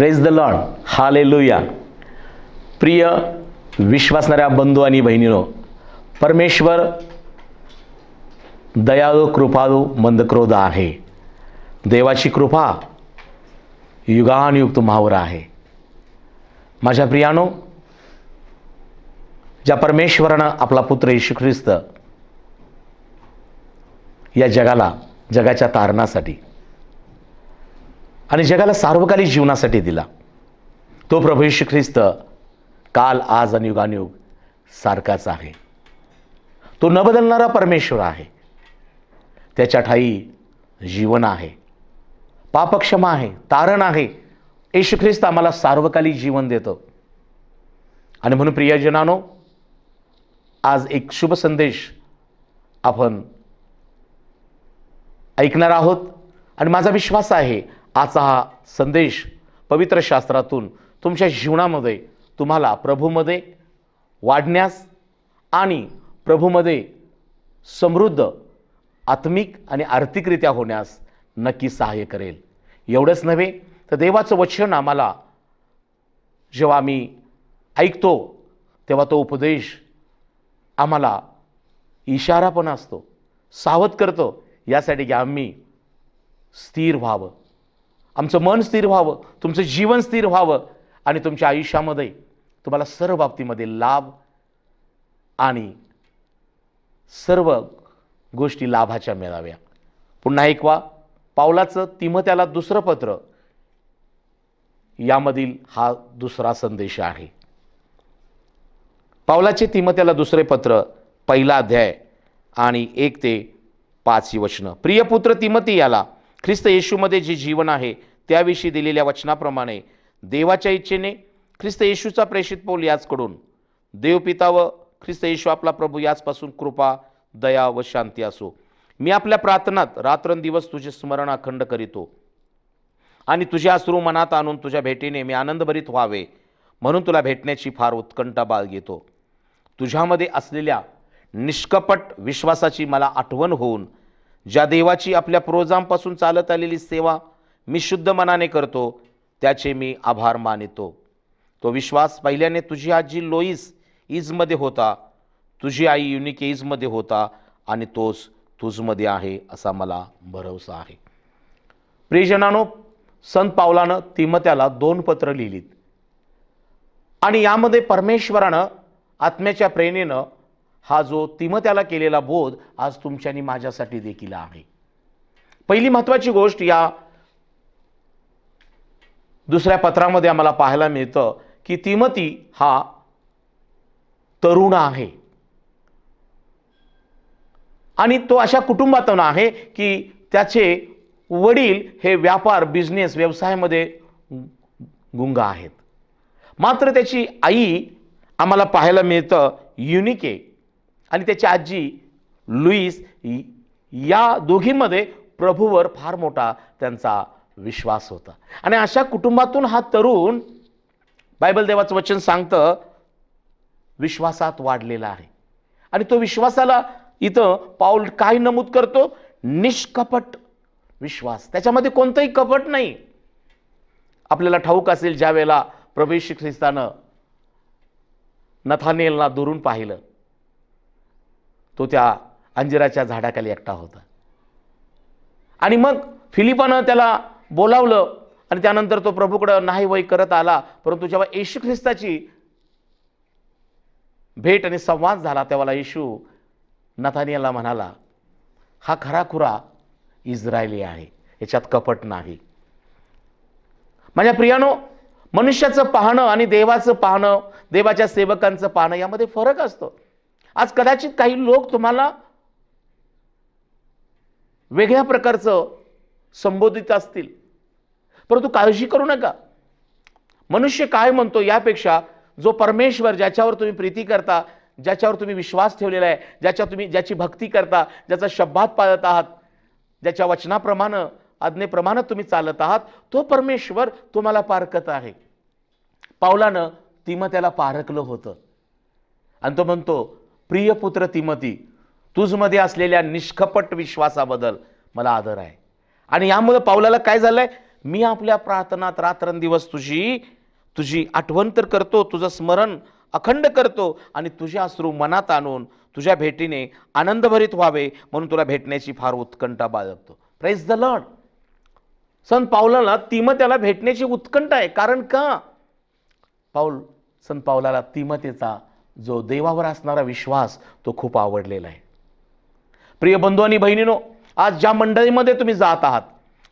Praise the Lord hallelujah प्रिय विश्वासणाऱ्या बंधू आणि बहिणीनो परमेश्वर दयाळू कृपाळू मंदक्रोध आहे देवाची कृपा युगानुयुग तुम्हावर आहे माझ्या प्रियानो ज्या परमेश्वरानं आपला पुत्र येशू ख्रिस्त या जगाला जगाच्या तारणासाठी आणि जगाला सार्वकालिक जीवनासाठी दिला. तो प्रभू श्री ख्रिस्त काल आज आणि युगानुयुग सारखाच आहे. तो न बदलणारा परमेश्वर आहे. त्याच्या ठाई जीवन आहे. पापक्षमा आहे तारण आहे. येशू ख्रिस्त आम्हाला सार्वकालिक जीवन देतो. आणि म्हणून प्रियजनानो आज एक शुभ संदेश आपण ऐकणार आहोत. आणि माझा विश्वास आहे आजचा हा संदेश पवित्र शास्त्रातून तुमच्या जीवनामध्ये तुम्हाला प्रभूमध्ये वाढण्यास आणि प्रभूमध्ये समृद्ध आत्मिक आणि आर्थिकरित्या होण्यास नक्की सहाय्य करेल. एवढंच नव्हे तर देवाचं वचन आम्हाला जेव्हा आम्ही ऐकतो तेव्हा तो उपदेश आम्हाला इशारा पण असतो सावध करतो. यासाठी की आम्ही स्थिर व्हावं. आमचं मन स्थिर व्हावं तुमचं जीवन स्थिर व्हावं आणि तुमच्या आयुष्यामध्ये तुम्हाला सर्व बाबतीमध्ये लाभ आणि सर्व गोष्टी लाभाच्या मिळाव्या. पुन्हा ऐकवा पावलाचं तिमत्याला दुसरं पत्र. यामधील हा दुसरा संदेश आहे. पावलाचे तिमत्याला दुसरे पत्र पहिला अध्याय आणि एक ते पाच वचनं. प्रियपुत्र तिमती याला ख्रिस्त येशूमध्ये जे जीवन आहे त्याविषयी दिलेल्या वचनाप्रमाणे देवाच्या इच्छेने ख्रिस्त येशूचा प्रेषित पौल याचकडून. देवपिता व ख्रिस्त येशू आपला प्रभू याचपासून कृपा दया व शांती असो. मी आपल्या प्रार्थनात रात्रंदिवस तुझे स्मरण अखंड करीतो. आणि तुझ्या अश्रू मनात आणून तुझ्या भेटीने मी आनंदभरीत व्हावे म्हणून तुला भेटण्याची फार उत्कंठा बाळगितो तुझ्यामध्ये असलेल्या निष्कपट विश्वासाची मला आठवण होऊन ज्या देवाची आपल्या पूर्वजांपासून चालत आलेली सेवा मी शुद्ध मनाने करतो त्याचे मी आभार मानितो. तो विश्वास पहिल्याने तुझी आजी लोईस ईजमध्ये होता तुझी आई युनिक ईजमध्ये होता आणि तोच तुझमध्ये आहे असा मला भरवसा आहे. प्रियजनानो संत पावलानं तिमत्याला दोन पत्र लिहिलीत. आणि यामध्ये परमेश्वरानं आत्म्याच्या प्रेरणेनं हा जो तिमत्याला केलेला बोध आज तुमच्यानी माझ्यासाठी देखील आहे. पहिली महत्त्वाची गोष्ट या दुसऱ्या पत्रामध्ये आम्हाला पाहायला मिळतं की तिमती हा तरुण आहे. आणि तो अशा कुटुंबातून आहे की त्याचे वडील हे व्यापार बिझनेस व्यवसायामध्ये गुंग आहेत. मात्र त्याची आई आम्हाला पाहायला मिळतं युनिके आणि त्याची आजी लुईस या दोघींमध्ये प्रभूवर फार मोठा त्यांचा विश्वास होता. आणि अशा कुटुंबातून हा तरुण बायबल देवाचं वचन सांगतं विश्वासात वाढलेला आहे. आणि तो विश्वासाला इथं पाऊल काय नमूद करतो? निष्कपट विश्वास. त्याच्यामध्ये कोणतंही कपट नाही. आपल्याला ठाऊक असेल ज्या वेळेला प्रवेश ख्रिस्तानं नथानेलला दुरून पाहिलं तो त्या अंजिराच्या झाडाखाली एकटा होता. आणि मग फिलिपानं त्याला बोलावलं आणि त्यानंतर तो प्रभूकडं नाही वय करत आला परंतु जेव्हा येशू ख्रिस्ताची भेट आणि संवाद झाला तेव्हा येशू नथानियाला म्हणाला हा खराखुरा इस्रायली आहे याच्यात कपट नाही. माझ्या प्रियानो मनुष्याचं पाहणं आणि देवाचं पाहणं देवाच्या सेवकांचं पाहणं यामध्ये फरक असतो. आज कदाचित काही लोक तुम्हाला वेगळ्या प्रकारचं संबोधित असतील. परंतु काळजी करू नका. मनुष्य काय म्हणतो यापेक्षा जो परमेश्वर ज्याच्यावर तुम्ही प्रीती करता ज्याच्यावर तुम्ही विश्वास ठेवलेला आहे ज्याच्या तुम्ही ज्याची भक्ती करता ज्याचा शब्दात पाळत आहात ज्याच्या वचनाप्रमाणे आज्ञेप्रमाणे तुम्ही चालत आहात तो परमेश्वर तुम्हाला पारकत आहे. पावलानं तिमत्याला पारकलं होतं. आणि तो म्हणतो प्रिय पुत्र तिमती तुझमध्ये असलेल्या निष्कपट विश्वासाबद्दल मला आदर आहे. आणि यामुळं पावलाला काय झालंय? मी आपल्या प्रार्थनात रात्रंदिवस तुझी तुझी आठवण तर करतो तुझं स्मरण अखंड करतो आणि तुझे अश्रू मनात आणून तुझ्या भेटीने आनंदभरित व्हावे म्हणून तुला भेटण्याची फार उत्कंठा बाळगतो. प्रेस द लॉर्ड संत पावलाला तिमत्याला भेटण्याची उत्कंठ आहे. कारण का? पाऊल संत पावलाला तिमतेचा जो देवावर असणारा विश्वास तो खूप आवडलेला आहे. प्रिय बंधू आणि बहिणीनो आज ज्या मंडळीमध्ये तुम्ही जात आहात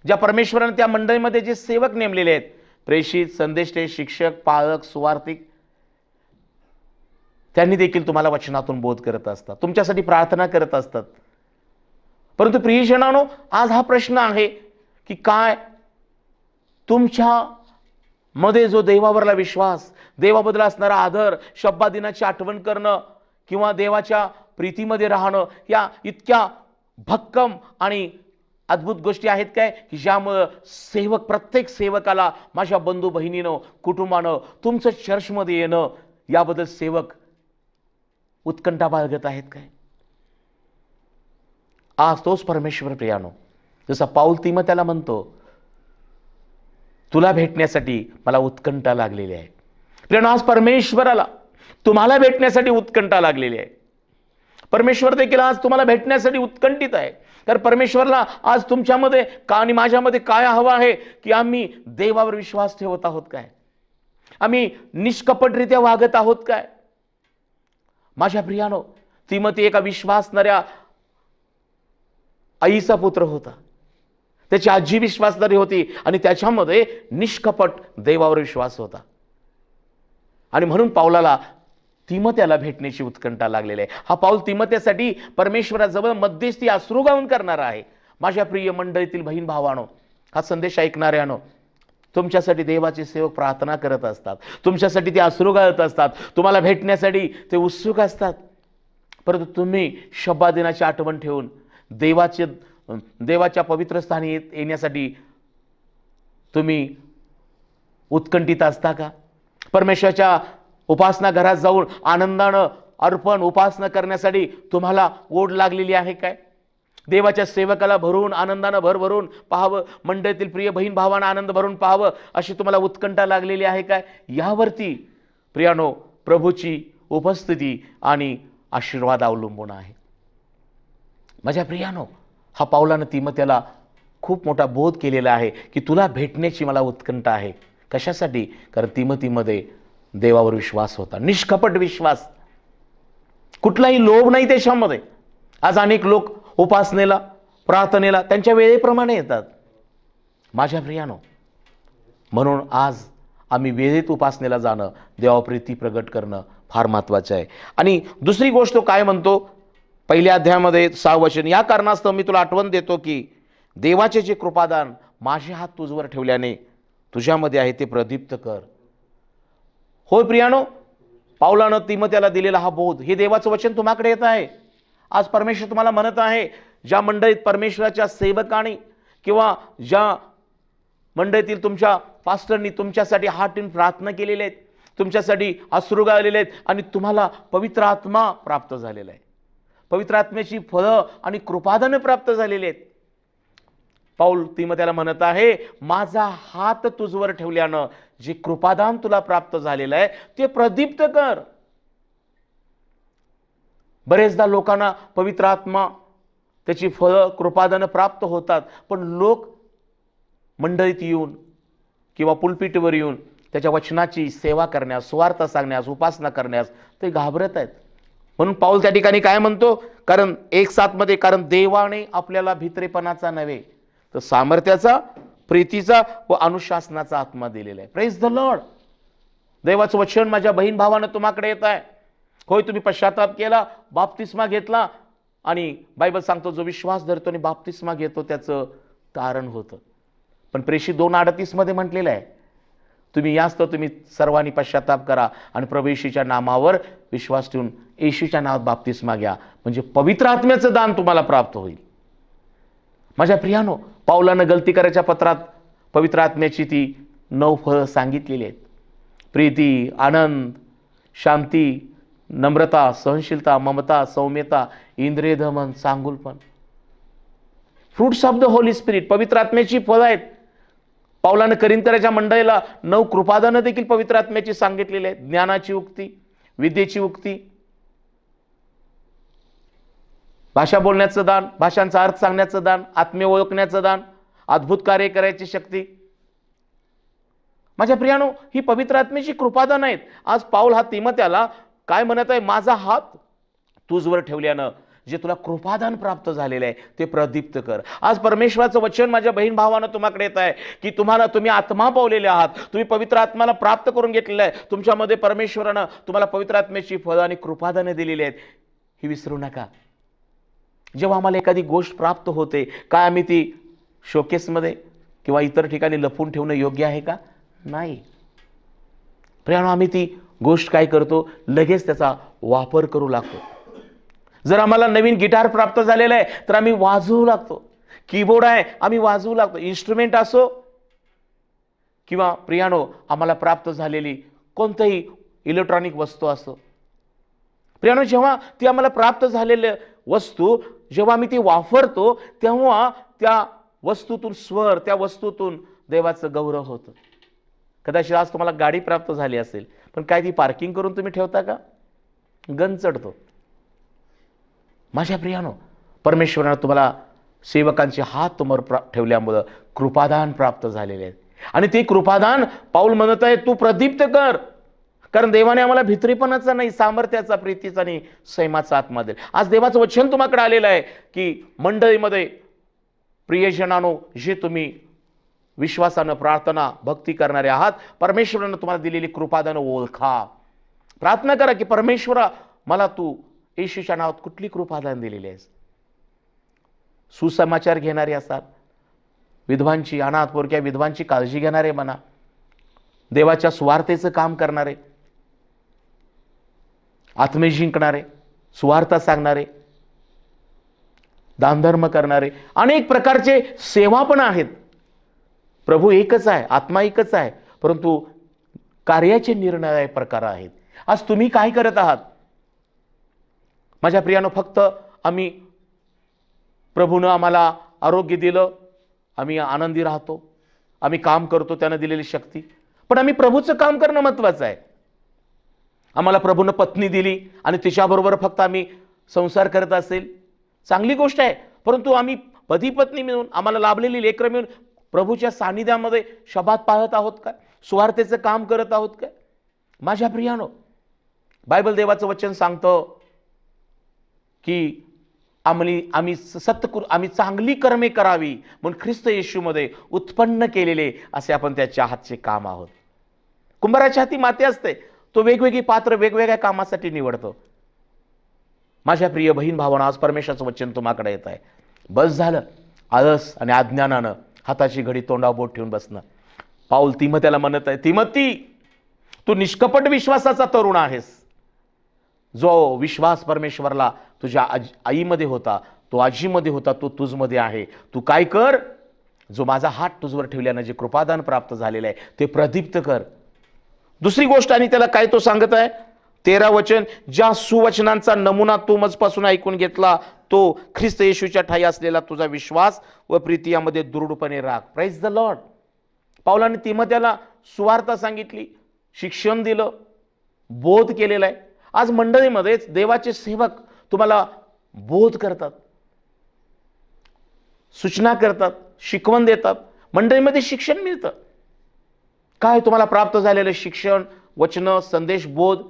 ज्या परमेश्वराने त्या मंडळीमध्ये जे सेवक नेमलेले आहेत प्रेषित संदेष्टे शिक्षक पालक सुवार्थिक त्यांनी देखील तुम्हाला वचनातून बोध करत असतात तुमच्यासाठी प्रार्थना करत असतात. परंतु प्रियजनानो आज हा प्रश्न आहे की काय तुमच्या मध्ये जो देवावरला विश्वास देवाबद्दल असणारा आदर शब्बा दिनाची आठवण करणं किंवा देवाच्या प्रीतीमध्ये राहणं या इतक्या भक्कम आणि अद्भुत गोष्टी आहेत काय? की ज्यामुळं सेवक प्रत्येक सेवकाला माझ्या बंधू बहिणीनं कुटुंबानं तुमचं चर्चमध्ये येणं याबद्दल सेवक उत्कंठा बाळगत आहेत काय? आज तोच परमेश्वर प्रियानो. जसा पाऊल तिम त्याला म्हणतो तुला भेटण्यासाठी मला उत्कंठा लागलेली आहे. प्रेरणा आज परमेश्वराला तुम्हाला भेटण्यासाठी उत्कंठा लागलेली आहे. परमेश्वर देखील आज तुम्हाला भेटण्यासाठी उत्कंठित आहे. तर परमेश्वरला आज तुमच्यामध्ये का आणि माझ्यामध्ये काय हवं आहे की आम्ही देवावर विश्वास ठेवत आहोत काय? आम्ही निष्कपटरित्या वागत आहोत काय? माझ्या प्रियानो तिमती एका विश्वासणाऱ्या आईचा पुत्र होता. त्याची आजी विश्वासदारी होती आणि त्याच्यामध्ये निष्कपट देवावर विश्वास होता. आणि म्हणून पावलाला तिमत्याला भेटण्याची उत्कंठा लागलेली आहे. हा पाऊल तिमत्यासाठी परमेश्वराजवळ मध्यस्थी अश्रू गाऊन करणारा आहे. माझ्या प्रिय मंडळीतील बहीण भावानो हा संदेश ऐकणाऱ्यानो तुमच्यासाठी देवाचे सेवक प्रार्थना करत असतात. तुमच्यासाठी ते अश्रू गाळत असतात. तुम्हाला भेटण्यासाठी ते उत्सुक असतात. परंतु तुम्ही शब्बा दिनाची आठवण ठेवून देवाचे देवाच्या पवित्र स्थानी येत- येण्यासाठी तुम्ही उत्कंठित असता का? परमेश्वराच्या उपासना घरात जाऊन आनंदानं अर्पण उपासना करण्यासाठी तुम्हाला ओढ लागलेली आहे काय? देवाच्या सेवकाला भरून आनंदानं भरभरून पाहावं मंडळीतील प्रिय बहीण भावांना आनंद भरून पाहावं अशी तुम्हाला उत्कंठा लागलेली आहे काय? यावरती प्रियानो प्रभूची उपस्थिती आणि आशीर्वाद अवलंबून आहे. माझ्या प्रियानो हा पावलानं तिमत्याला खूप मोठा बोध केलेला आहे की तुला भेटण्याची मला उत्कंठ आहे. कशासाठी? कारण तिमतीमध्ये देवावर विश्वास होता. निष्कपट विश्वास. कुठलाही लोभ नाही त्याच्यामध्ये. आज अनेक लोक उपासनेला प्रार्थनेला त्यांच्या वेळेप्रमाणे येतात. माझ्या प्रियानो म्हणून आज आम्ही वेळेत उपासनेला जाणं देवाप्रीती प्रगट करणं फार महत्त्वाचं आहे. आणि दुसरी गोष्ट काय म्हणतो? पहिल्या अध्यायामध्ये सहा वचन या कारणास्तव मी तुला आठवण देतो की देवाचे जे कृपादान माझे हात तुझवर ठेवल्याने तुझ्यामध्ये आहे ते प्रदीप्त कर. होय प्रियानो पावलानं तिमत्याला दिलेला हा बोध हे देवाचं वचन तुम्हाकडे येत आहे. आज परमेश्वर तुम्हाला म्हणत आहे ज्या मंडळीत परमेश्वराच्या सेवकाने किंवा ज्या मंडळीतील तुमच्या पास्टरनी तुमच्यासाठी हात ठेवून प्रार्थना केलेल्या आहेत तुमच्यासाठी अश्रू गाळलेले आहेत आणि तुम्हाला पवित्र आत्मा प्राप्त झालेला आहे. पवित्र आत्म्याची फळं आणि कृपादनं प्राप्त झालेली आहेत. पाऊल तिमत्याला म्हणत आहे माझा हात तुझवर ठेवल्यानं जे कृपादान तुला प्राप्त झालेलं आहे ते प्रदीप्त कर. बरेचदा लोकांना पवित्र आत्मा त्याची फळं कृपादानं प्राप्त होतात पण लोक मंडळीत येऊन किंवा पुलपीठवर येऊन त्याच्या वचनाची सेवा करण्यास स्वार्थ सांगण्यास उपासना करण्यास ते घाबरत आहेत. म्हणून पाऊल त्या ठिकाणी काय म्हणतो? कारण एक सातमध्ये कारण देवाने आपल्याला भित्रेपणाचा नव्हे तर सामर्थ्याचा प्रीतीचा व अनुशासनाचा आत्मा दिलेला आहे. प्रेस द लॉर्ड देवाचं वचन माझ्या बहीण भावानं तुम्हाकडे येत आहे. होय तुम्ही पश्चाताप केला बाप्तिस्मा घेतला आणि बायबल सांगतो जो विश्वास धरतो आणि बाप्तिस्मा घेतो त्याचं कारण होतं. पण प्रेषित दोन अडतीसमध्ये म्हटलेलं आहे तुम्ही यास्त तुम्ही सर्वांनी पश्चाताप करा आणि प्रभू येशूच्या नामावर विश्वास ठेवून येशूच्या नावात बाप्तिस्मा घ्या. म्हणजे पवित्र आत्म्याचं दान तुम्हाला प्राप्त होईल. माझ्या प्रियानो पावलानं गलती करायच्या पत्रात पवित्र आत्म्याची ती नऊ फळं सांगितलेली आहेत. प्रीती आनंद शांती नम्रता सहनशीलता ममता सौम्यता इंद्रियधमन सांगुलपण. Fruits of the Holy Spirit पवित्र आत्म्याची फळं आहेत. पावलानं करिंतराच्या मंडळीला नऊ कृपादानं देखील पवित्र आत्म्याची सांगितलेली आहे. ज्ञानाची उक्ती विद्येची उक्ती. भाषा बोलण्याचं दान भाषांचा अर्थ सांगण्याचं दान आत्मे ओळखण्याचं दान अद्भुत कार्य करायची शक्ती. माझ्या प्रियानो ही पवित्र आत्म्याची कृपादान आहेत. आज पाऊल हा तिमत्याला काय म्हणत आहे माझा हात तुझवर ठेवल्यानं जे तुला कृपादान प्राप्त झालेलं आहे ते प्रदीप्त कर. आज परमेश्वराचं वचन माझ्या बहीण भावानं तुम्हाकडे येत आहे की तुम्हाला तुम्ही आत्मा पावलेले आहात. तुम्ही पवित्र आत्माला प्राप्त करून घेतलेलं आहे. तुमच्यामध्ये परमेश्वरानं तुम्हाला पवित्र आत्म्याची फळं आणि कृपादानं दिलेली आहेत. ही विसरू नका. जेव्हा आम्हाला एखादी गोष्ट प्राप्त होते काय आम्ही ती शोकेसमध्ये किंवा इतर ठिकाणी लपून ठेवणं योग्य आहे का? नाही. प्रियानो आम्ही ती गोष्ट काय करतो? लगेच त्याचा वापर करू लागतो. जर आम्हाला नवीन गिटार प्राप्त झालेलं आहे तर आम्ही वाजवू लागतो. कीबोर्ड आहे आम्ही वाजवू लागतो. इन्स्ट्रुमेंट असो किंवा प्रियानो आम्हाला प्राप्त झालेली कोणतंही इलेक्ट्रॉनिक वस्तू असो. प्रियानो जेव्हा ती आम्हाला प्राप्त झालेल्या वस्तू जेव्हा आम्ही ती वापरतो तेव्हा त्या वस्तूतून स्वर त्या वस्तूतून देवाचं गौरव होतं. कदाचित आज तुम्हाला गाडी प्राप्त झाली असेल पण काय ती पार्किंग करून तुम्ही ठेवता का? गन चढतो माझ्या प्रियानो परमेश्वरानं तुम्हाला सेवकांचे हात तुम्हाला प्रा ठेवल्यामुळं कृपादान प्राप्त झालेले आहेत. आणि ते कृपादान पाऊल म्हणत आहे तू प्रदीप्त कर. कारण देवाने आम्हाला भित्रीपणाचा नाही सामर्थ्याचा प्रीतीचा नाही सैमाचा आत्मा देईल आज देवाचं वचन तुम्हाकडे आलेलं आहे की मंडळीमध्ये प्रियजनानो जे तुम्ही विश्वासानं प्रार्थना भक्ती करणारे आहात परमेश्वरानं तुम्हाला दिलेली कृपादानं ओळखा. प्रार्थना करा की परमेश्वरा मला तू येशूच्या नावात कुठली कृपादान दिलेली आहेस सुसमाचार घेणारे असाल. विधवांची अनाथ पोरक्या विधवांची काळजी घेणारे म्हणा. देवाच्या स्वार्थेचं काम करणारे. आत्मे जिंकणारे सुवार्था सांगणारे. दानधर्म करणारे. अनेक प्रकारचे सेवा पण आहेत. प्रभू एकच आहे आत्मा एकच आहे. परंतु कार्याचे निर्णय प्रकार आहेत. आज तुम्ही काय करत आहात? माझ्या प्रियानं फक्त आम्ही प्रभूनं आम्हाला आरोग्य दिलं आम्ही आनंदी राहतो आम्ही काम करतो त्यानं दिलेली शक्ती. पण आम्ही प्रभूचं काम करणं महत्त्वाचं आहे. आम्हाला प्रभूनं पत्नी दिली आणि तिच्याबरोबर फक्त आम्ही संसार करत असेल. चांगली गोष्ट आहे परंतु आम्ही पती पत्नी मिळून आम्हाला लाभलेली लेकरं मिळून प्रभूच्या सानिध्यामध्ये शबात पाहत आहोत काय स्वार्थेचं काम करत आहोत काय माझ्या प्रियानो बायबल देवाचं वचन सांगतं की आम्ही आम्ही सत्कृ आम्ही चांगली कर्मे करावी म्हणून ख्रिस्त येशूमध्ये उत्पन्न केलेले असे आपण त्याच्या हातचे काम आहोत. कुंभाराच्या हाती माती असते. तो वेगवेगळी पात्र वेगवेगळ्या कामासाठी निवडतो. माझ्या प्रिय बहीण भावना आज परमेश्वराचं वचन तुम्हाकडे येत आहे. बस झालं. आळस आणि अज्ञानानं हाताची घडी तोंडावर बोट ठेवून बसणं. पाऊल तिमत्याला म्हणत आहे तिमती तू निष्कपट विश्वासाचा तरुण आहेस. जो विश्वास परमेश्वरला तुझ्या आज आईमध्ये होता तो आजीमध्ये होता तो तुझमध्ये आहे. तू काय कर? जो माझा हात तुझवर ठेवल्यानं जे कृपादान प्राप्त झालेलं आहे ते प्रदीप्त कर. दुसरी गोष्ट आणि त्याला काय तो सांगत आहे? तेरा वचन ज्या सुवचनांचा नमुना तू मजपासून ऐकून घेतला तो ख्रिस्त येशूच्या ठाई असलेला तुझा विश्वास व प्रीती यामध्ये दृढपणे राख. प्राईज द लॉर्ड पावलाने तिमत्याला सुवार्ता सांगितली शिक्षण दिलं बोध केलेला आहे. आज मंडळीमध्येच देवाचे सेवक तुम्हाला बोध करतात सूचना करतात शिकवण देतात. मंडळीमध्ये शिक्षण मिळतं. काय तुम्हाला प्राप्त झालेलं शिक्षण वचनं संदेश बोध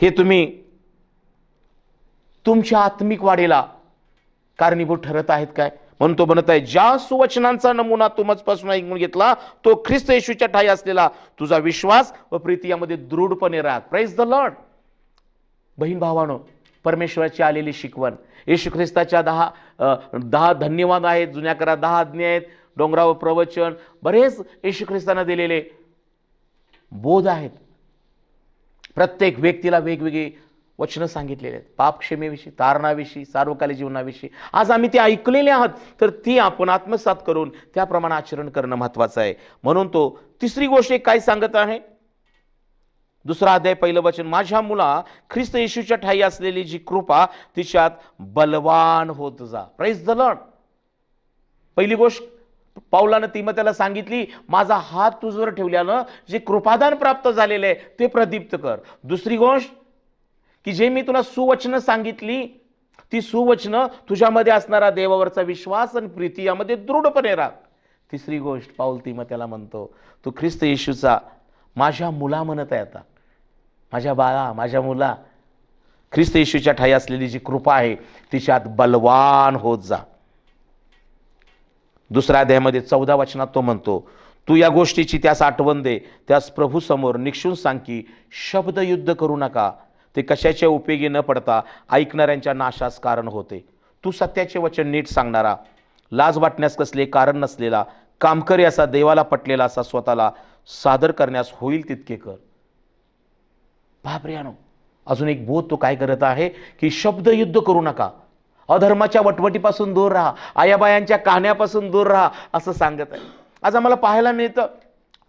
हे तुम्ही तुमच्या आत्मिक वाढीला कारणीभूत ठरत आहेत काय? म्हणून तो म्हणत आहे ज्या सुवचनांचा नमुना तू मजपासून ऐकून घेतला तो ख्रिस्त येशूच्या ठाई असलेला. तुझा विश्वास व प्रीती यामध्ये दृढपणे राहत प्राईज द लॉर्ड बहीण भावानो परमेश्वराची आलेली शिकवण. येशू ख्रिस्ताच्या दहा दहा धन्यवाद आहेत जुन्या करा दहा आज्ञा आहेत डोंगरावर प्रवचन बरेच येशू ख्रिस्तानं दिलेले बोध आहेत. प्रत्येक व्यक्तीला वेगवेगळी वचनं सांगितलेली आहेत. पापक्षेमेविषयी तारणाविषयी सार्वकालिक जीवनाविषयी. आज आम्ही ते ऐकलेले आहात तर ती आपण आत्मसात करून त्याप्रमाणे आचरण करणं महत्त्वाचं आहे. म्हणून तो तिसरी गोष्ट एक काय सांगत आहे. दुसरा अध्याय पहिलं वचन. माझ्या मुला ख्रिस्त येशूच्या ठाई असलेली जी कृपा तिच्यात बलवान होत जा. प्राईज द लॉर्ड पहिली गोष्ट पाऊलानं तिमत्याला सांगितली माझा हात तुझवर ठेवल्यानं जे कृपादान प्राप्त झालेलं आहे ते प्रदीप्त कर. दुसरी गोष्ट की जे मी तुला सुवचनं सांगितली ती सुवचनं तुझ्यामध्ये असणारा देवावरचा विश्वास आणि प्रीती यामध्ये दृढपणे राख. तिसरी गोष्ट पाऊल तिमत्याला म्हणतो तू ख्रिस्त येशूचा माझ्या मुला म्हणत आहे आता. माझ्या बाळा माझ्या मुला ख्रिस्त येशूच्या ठाई असलेली जी कृपा आहे तिच्यात बलवान होत जा. दुसऱ्या अध्यायामध्ये चौदा वचनात तो म्हणतो तू या गोष्टीची त्यास आठवण दे त्यास प्रभूसमोर निक्षून सांग की शब्दयुद्ध करू नका. ते कशाच्या उपयोगी न पडता ऐकणाऱ्यांच्या नाशास कारण होते. तू सत्याचे वचन नीट सांगणारा लाज वाटण्यास कसले कारण नसलेला कामकरी असा देवाला पटलेला असा स्वतःला सादर करण्यास होईल तितके कर. बापरियानो अजून एक बोध तो काय करत आहे की शब्दयुद्ध करू नका. अधर्माच्या वटवटीपासून दूर राहा. आयाबायांच्या कहाण्यापासून दूर राहा असं सांगत आहे. आज आम्हाला पाहायला मिळतं.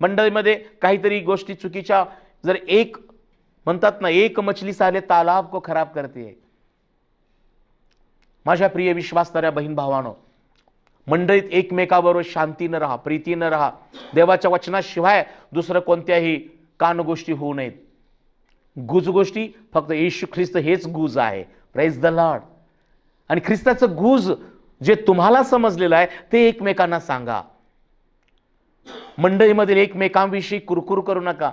मंडळीमध्ये काहीतरी गोष्टी चुकीच्या जर एक म्हणतात ना एक मछली साले तालाब को खराब करते. माझ्या प्रिय विश्वासणाऱ्या बहीण भावानो मंडळीत एकमेकाबरोबर शांतीनं राहा प्रीतीनं राहा. देवाच्या वचनाशिवाय दुसरं कोणत्याही कान गोष्टी होऊ नयेत. गुज गोष्टी फक्त येशू ख्रिस्त हेच गुज आहे. प्रेज द लॉर्ड आणि ख्रिस्ताचं गुज जे तुम्हाला समजलेलं आहे ते एकमेकांना सांगा. मंडळीमधील एकमेकांविषयी कुरकुर करू नका.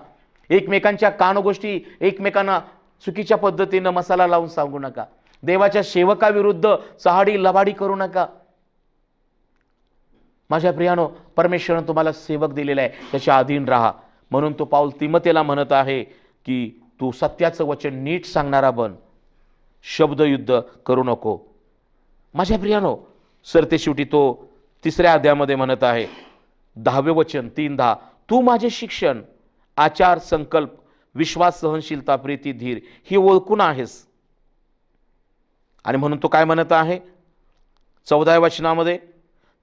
एकमेकांच्या कानगोष्टी एकमेकांना चुकीच्या पद्धतीनं मसाला लावून सांगू नका. देवाच्या सेवकाविरुद्ध चहाडी लबाडी करू नका. माझ्या प्रियानो परमेश्वरनं तुम्हाला सेवक दिलेला आहे. त्याच्या अधीन राहा. म्हणून तो पाऊल तिमतेला म्हणत आहे की तू सत्याचं वचन नीट सांगणारा बन. शब्दयुद्ध करू नको. माझ्या प्रियानो सरते शेवटी तो तिसऱ्या अध्यामध्ये म्हणत आहे दहावे वचन तीन दहा. तू माझे शिक्षण आचार संकल्प विश्वास सहनशीलता प्रीती धीर ही ओळखून आहेस. आणि म्हणून तो काय म्हणत आहे? चौदाव्या वचनामध्ये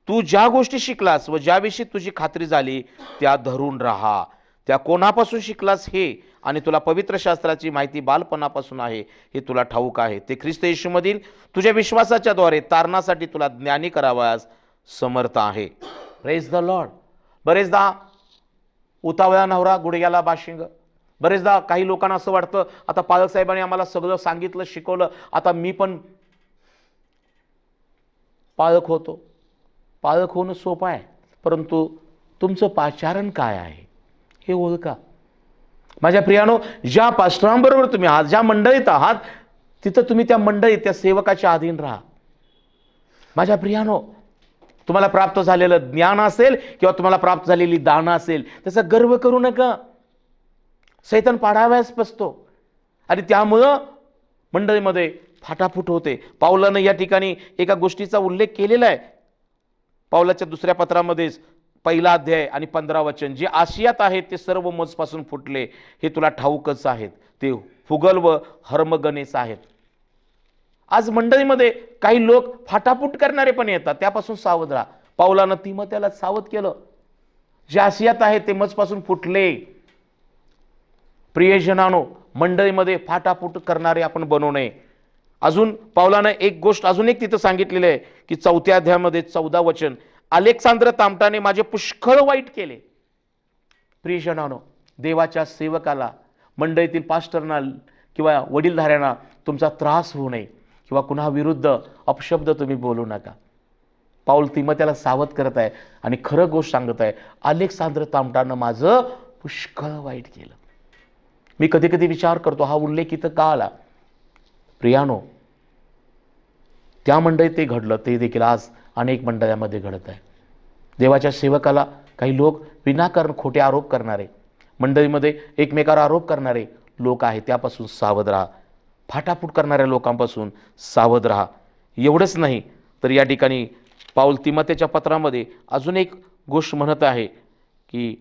तू ज्या गोष्टी शिकलास व ज्याविषयी तुझी खात्री झाली त्या धरून राहा. त्या कोणापासून शिकलास हे आणि तुला पवित्र शास्त्राची माहिती बालपणापासून आहे हे तुला ठाऊक आहे. ते ख्रिस्त येशूमधील तुझ्या विश्वासाच्या द्वारे तारणासाठी तुला ज्ञानी करावयास समर्थ आहे. प्रेज द लॉर्ड बरेचदा उतावळा नवरा गुडघ्याला बाशिंग. बरेचदा काही लोकांना असं वाटतं आता पालक साहेबांनी आम्हाला सगळं सांगितलं शिकवलं. आता मी पण पालक होतो. पालक होणं सोपं आहे परंतु तुमचं पाचारण काय आहे? हे ओळखा. माझ्या प्रियानो ज्या पास्टरांबरोबर तुम्ही आहात ज्या मंडळीत आहात तिथं तुम्ही त्या मंडळीत त्या सेवकाच्या अधीन राहा. माझ्या प्रियानो तुम्हाला प्राप्त झालेलं ज्ञान असेल किंवा तुम्हाला प्राप्त झालेली दानं असेल त्याचा गर्व करू नका. सैतन पाडाव्यास बसतो. आणि त्यामुळं मंडळीमध्ये फाटाफूट होते. पावलानं या ठिकाणी एका गोष्टीचा उल्लेख केलेला आहे. पावलाच्या दुसऱ्या पत्रामध्येच पहिला अध्याय आणि पंधरा वचन जे आशियात आहेत ते सर्व मजपासून फुटले. हे तुला ठाऊकच आहेत. ते फुगल व हर्मगणेच आहेत. आज मंडळीमध्ये काही लोक फाटाफूट करणारे पण येतात. त्यापासून सावध राहा. पावलानं तिमत्याला सावध केलं. जे आशियात आहे ते मजपासून फुटले. प्रियजनानो मंडळीमध्ये फाटाफूट करणारे आपण बनवू नये. अजून पावलानं एक गोष्ट अजून एक तिथं सांगितलेलं आहे की चौथ्या अध्यायामध्ये चौदा वचन. अलेक्सांद्र तामटाने माझे पुष्कळ वाईट केले. प्रियजनानो देवाच्या सेवकाला मंडळीतील पास्टरना किंवा वडीलधाऱ्यांना तुमचा त्रास होऊ नये किंवा कुणा विरुद्ध अपशब्द तुम्ही बोलू नका. पाऊल तिमत्याला सावध करत आहे आणि खरं गोष्ट सांगत आहे अलेक्सांद्र तामटानं माझं पुष्कळ वाईट केलं. मी कधी कधी विचार करतो हा उल्लेख इथं का आला. प्रियानो त्या मंडळीत ते घडलं ते देखील आज अनेक मंडळामध्ये घडत आहे. देवाच्या सेवकाला काही लोक विनाकारण खोटे आरोप करणारे मंडळीमध्ये एकमेकावर आरोप करणारे लोक आहेत त्यापासून सावध राहा. फाटाफूट करणाऱ्या लोकांपासून सावध राहा. एवढंच नाही तर या ठिकाणी पाऊल तिमतेच्या पत्रामध्ये अजून एक गोष्ट म्हणत आहे की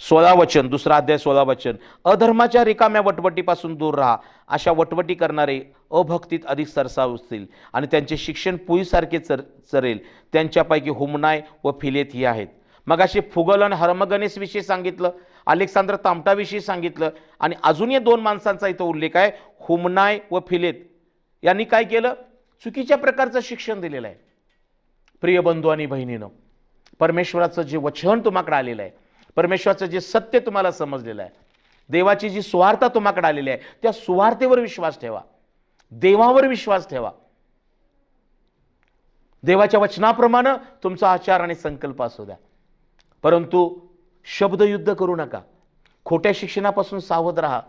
सोळा वचन दुसरा अध्याय सोळा वचन. अधर्माच्या रिकाम्या वटवटीपासून दूर राहा. अशा वटवटी करणारे अभक्तीत अधिक सरसावतील आणि त्यांचे शिक्षण पुईसारखे चर चरेल. त्यांच्यापैकी हुमनाय व फिलेत ही आहेत. मग असे फुगल आणि हरमगणेशविषयी सांगितलं अलेक्सांद्र तामटाविषयी सांगितलं आणि अजून या दोन माणसांचा इथं उल्लेख आहे हुमनाय व फिलेत. यांनी काय केलं? चुकीच्या प्रकारचं शिक्षण दिलेलं आहे. प्रिय बंधू आणि बहिणीनं परमेश्वराचं जे वचन तुम्हाकडे आलेलं आहे परमेश्वराचं जे सत्य तुम्हाला समजलेलं आहे देवाची जी सुवार्ता तुम्हाकडे आलेली आहे त्या सुवार्थेवर विश्वास ठेवा. देवावर विश्वास ठेवा. देवाच्या वचनाप्रमाणे तुमचा आचार आणि संकल्प असू द्या. परंतु शब्दयुद्ध करू नका. खोट्या शिक्षणापासून सावध राहा.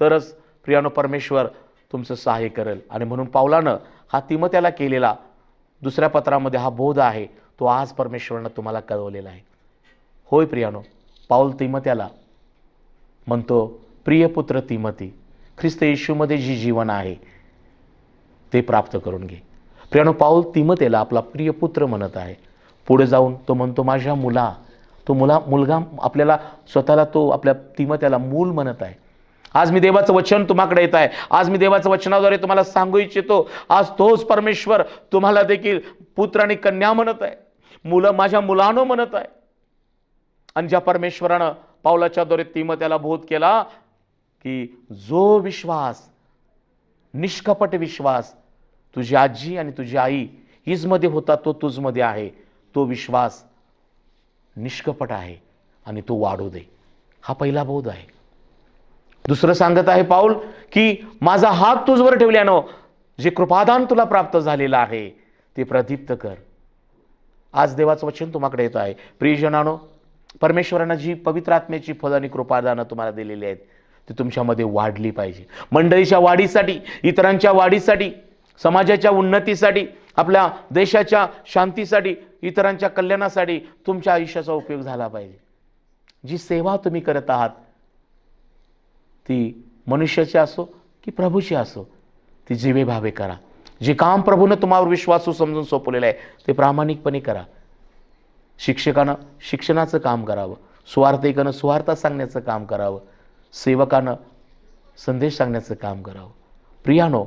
तरच प्रियानो परमेश्वर तुमचं सहाय्य करेल. आणि म्हणून पावलानं हा तिमत्याला केलेला दुसऱ्या पत्रामध्ये हा बोध आहे तो आज परमेश्वरानं तुम्हाला कळवलेला आहे. होय प्रियानो पाऊल तिमत्याला. म्हणतो प्रियपुत्र तिमती ख्रिस्त येशूमध्ये जी जीवन आहे ते प्राप्त करून घे. प्रियानो पाऊल तिमतेला आपला प्रिय पुत्र म्हणत आहे. पुढे जाऊन तो म्हणतो माझ्या मुला तो मुला मुलगा आपल्याला स्वतःला तो आपल्या तिमत्याला मूल म्हणत आहे. आज मी देवाचं वचन तुम्हाकडे येत आहे. आज मी देवाचं वचनाद्वारे तुम्हाला सांगू इच्छितो. आज तोच परमेश्वर तुम्हाला देखील पुत्र आणि कन्या म्हणत आहे. मुलं माझ्या मुलानो म्हणत आहे. आणि ज्या परमेश्वरानं पावलाच्या द्वारे तिमत्याला बोध केला की जो विश्वास निष्कपट विश्वास तुझी आजी आणि तुझी आई हिजमध्ये होता तो तुझमध्ये आहे. तो विश्वास निष्कपट आहे आणि तो वाढू दे. हा पहिला बोध आहे. दुसरं सांगत आहे पाऊल की माझा हात तुझवर ठेवल्यानं जे कृपादान तुला प्राप्त झालेलं आहे ते प्रदीप्त कर. आज देवाचं वचन तुम्हाकडे येत आहे. प्रियजनानो परमेश्वरानं जी पवित्र आत्म्याची फलं आणि कृपादानं तुम्हाला दिलेली आहेत ती तुमच्यामध्ये वाढली पाहिजे. मंडळीच्या वाढीसाठी इतरांच्या वाढीसाठी समाजाच्या उन्नतीसाठी आपल्या देशाच्या शांतीसाठी इतरांच्या कल्याणासाठी तुमच्या आयुष्याचा उपयोग झाला पाहिजे. जी सेवा तुम्ही करत आहात ती मनुष्याची असो की प्रभूची असो ती जीवे भावे करा. जे काम प्रभूनं तुम्हावर विश्वासू समजून सोपवलेलं आहे ते प्रामाणिकपणे करा. शिक्षकानं शिक्षणाचं काम करावं. स्वार्थिकानं स्वार्थ सांगण्याचं काम करावं. सेवकानं संदेश सांगण्याचं काम करावं. प्रियानो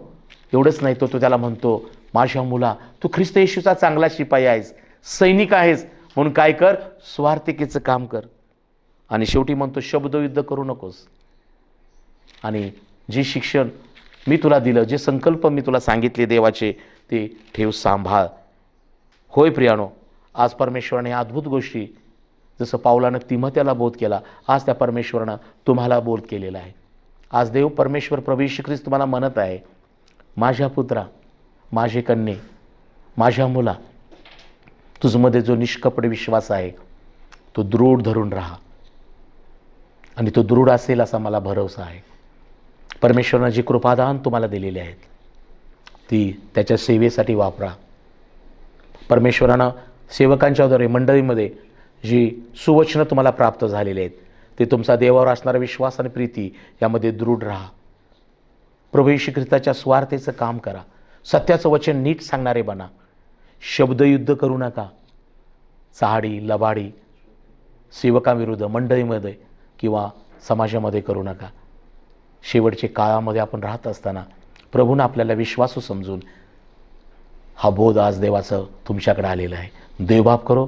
एवढंच नाही तो तो त्याला म्हणतो माझ्या मुला तू ख्रिस्त येशूचा चांगला शिपाई आहेस सैनिक आहेस म्हणून काय कर? स्वार्थिकेचं काम कर. आणि शेवटी म्हणतो शब्दयुद्ध करू नकोस. आणि जे शिक्षण मी तुला दिलं जे संकल्प मी तुला सांगितले देवाचे ते ठेव सांभाळ. होय प्रियानो आज परमेश्वराने अद्भुत गोष्टी जसं पावलानं तिमत्याला बोध केला आज त्या परमेश्वरानं तुम्हाला बोध केलेला आहे. आज देव परमेश्वर प्रभू ख्रिस्त तुम्हाला म्हणत आहे माझ्या पुत्रा माझे कन्ये माझ्या मुला तुझमध्ये जो निष्कपट विश्वास आहे तो दृढ धरून राहा. आणि तो दृढ असेल असा मला भरवसा आहे. परमेश्वरानं जी कृपादान तुम्हाला दिलेली आहेत ती त्याच्या सेवेसाठी वापरा. परमेश्वरानं सेवकांच्याद्वारे मंडळीमध्ये जी सुवचनं तुम्हाला प्राप्त झालेली आहेत ते तुमचा देवावर असणारा विश्वास आणि प्रीती यामध्ये दृढ राहा. प्रभू येशू ख्रिस्ताच्या स्वार्थेचं काम करा. सत्याचं वचन नीट सांगणारे बना. शब्दयुद्ध करू नका. चहाडी लबाडी सेवकाविरुद्ध मंडळीमध्ये किंवा समाजामध्ये करू नका. शेवटचे काळामध्ये आपण राहत असताना प्रभूनं आपल्याला विश्वासू समजून हा बोध आज देवाचं तुमच्याकडे आलेला आहे. देवभाव करो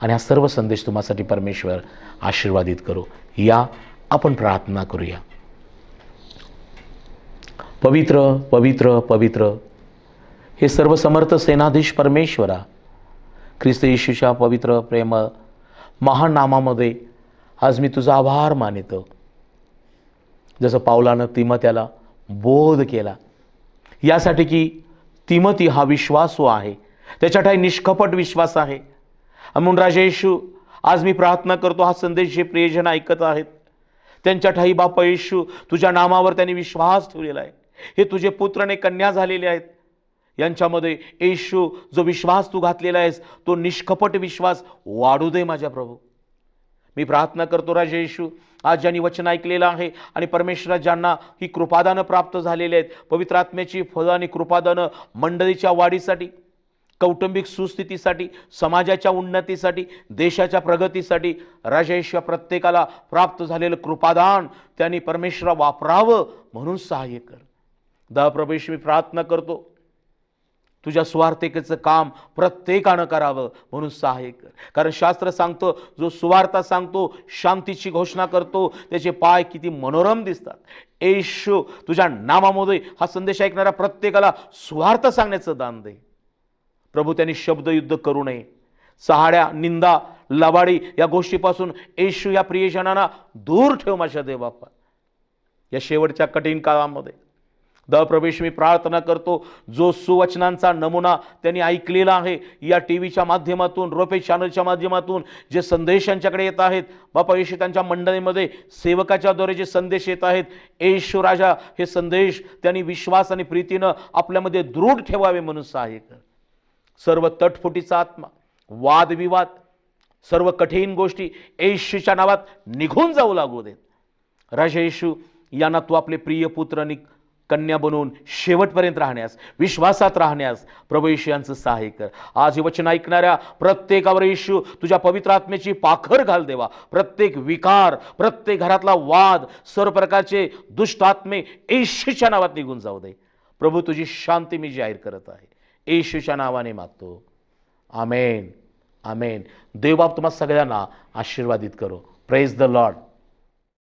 आणि हा सर्व संदेश तुम्हासाठी परमेश्वर आशीर्वादित करो. या आपण प्रार्थना करूया. पवित्र पवित्र पवित्र हे सर्व समर्थ सेनाधीश परमेश्वरा ख्रिस्त येशूच्या पवित्र प्रेम महान नामामध्ये आज मी तुझा आभार मानितो. जसं पावलानं तिमत्याला बोध केला. यासाठी की तिमती हा विश्वासू आहे. त्याच्या ठाई निष्कपट विश्वास आहे. म्हणून राजेशू येशू आज मी प्रार्थना करतो हा संदेश जे प्रियजन ऐकत आहेत त्यांच्या ठाई बापा येशू तुझ्या नामावर त्यांनी विश्वास ठेवलेला आहे. हे तुझे पुत्र आणि कन्या झालेले आहेत. यांच्यामध्ये येशू जो विश्वास तू घातलेला आहेस तो निष्कपट विश्वास वाढू दे माझ्या प्रभू. मी प्रार्थना करतो राजा येशू आज ज्यांनी वचन ऐकलेलं आहे आणि परमेश्वरा ज्यांना ही कृपादानं प्राप्त झालेली आहेत पवित्र आत्म्याची फळं आणि कृपादानं मंडळीच्या वाढीसाठी कौटुंबिक सुस्थितीसाठी समाजाच्या उन्नतीसाठी देशाच्या प्रगतीसाठी राजेश प्रत्येकाला प्राप्त झालेलं कृपादान त्यांनी परमेश्वरा वापरावं म्हणून सहाय्य कर. दा प्रवेश मी प्रार्थना करतो तुझ्या स्वार्थिकेचं काम प्रत्येकानं करावं म्हणून सहाय्य कर. कारण शास्त्र सांगतं जो सुवार्ता सांगतो शांतीची घोषणा करतो त्याचे पाय किती मनोरम दिसतात. येशू तुझ्या नामामध्ये हा संदेश ऐकणाऱ्या प्रत्येकाला सुवार्थ सांगण्याचं दान दे. प्रभू त्यांनी शब्दयुद्ध करू नये. सहाड्या निंदा लबाडी या गोष्टीपासून येशू या प्रियजनांना दूर ठेव माझ्या देवापा या शेवटच्या कठीण काळामध्ये द प्रवेश मी प्रार्थना करतो. जो सुवचनांचा नमुना त्यांनी ऐकलेला आहे या टी व्हीच्या माध्यमातून रोपे चॅनलच्या माध्यमातून जे संदेश यांच्याकडे येत आहेत बापा येशू त्यांच्या मंडळीमध्ये सेवकाच्याद्वारे जे संदेश येत आहेत येशू राजा हे संदेश त्यांनी विश्वास आणि प्रीतीनं आपल्यामध्ये दृढ ठेवावे म्हणून सहाय्य कर सर्व तटफुटीचा आत्मा वादविवाद सर्व कठीण गोष्टी येशूच्या नावात निघून जाऊ लागू देत. राजा येशू यांना तू आपले प्रिय पुत्र आणि कन्या बनवून शेवटपर्यंत राहण्यास विश्वासात राहण्यास प्रभू येशू यांचं सहाय्य कर. आज हे वचन ऐकणाऱ्या प्रत्येकावर येशू तुझ्या पवित्र आत्मेची पाखर घाल देवा. प्रत्येक विकार प्रत्येक घरातला वाद सर्व प्रकारचे दुष्ट आत्मे येशूच्या नावात निघून जाऊ दे. प्रभू तुझी शांती मी जाहीर करत आहे. येशूच्या नावाने मागतो. आमेन. आमेन. देवबाप तुम्हा सगळ्यांना आशीर्वादित करो. Praise the Lord